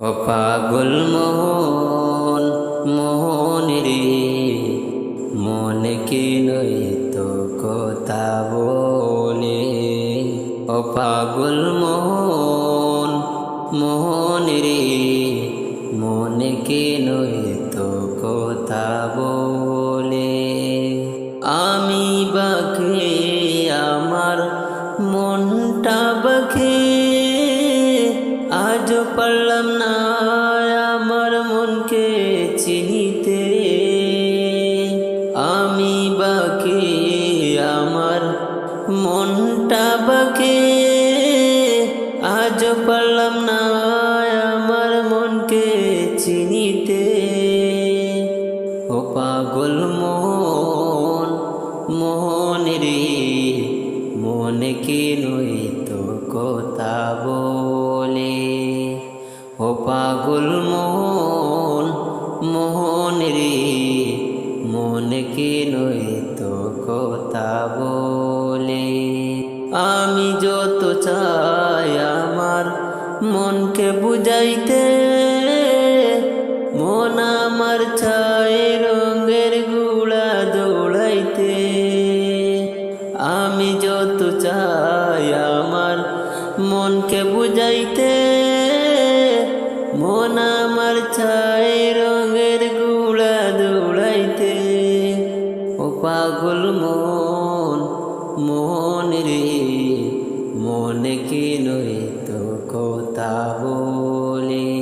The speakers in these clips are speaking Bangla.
ও পাগল মোহন মোহন রে, মনে কি নই তো কথা বলে? ও পাগল মোহন মোহন রে, মনে কি নই তো কথা বলে? আমি বাকে আমার মনটা বাকে আজ পারলাম না আমার মনকে চিনিতে। আমি বাকি, আমার মনটা বাকি। আজ পারলাম না আমার মনকে চিনিতে। ও পাগল মন মন রে মনে নই তো কথা পাগল মোহন মোহন রে, মনে কি নই তো কথা বলে? আমি যত চাই আমার মনকে বুঝাইতে, মন আমার চাই রঙের গুড়া দৌড়াইতে। আমি যত চাই আমার মনকে বুঝাইতে মন আমার চাই রঙের গুড়া দৌড়াইতে। ও পাগল মন মন রে, মনে কি নই তো কথা বলে?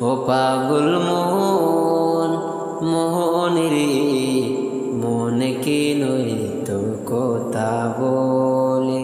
ও পাগল মন মন রে, মনে কি নই তো কথা বলে?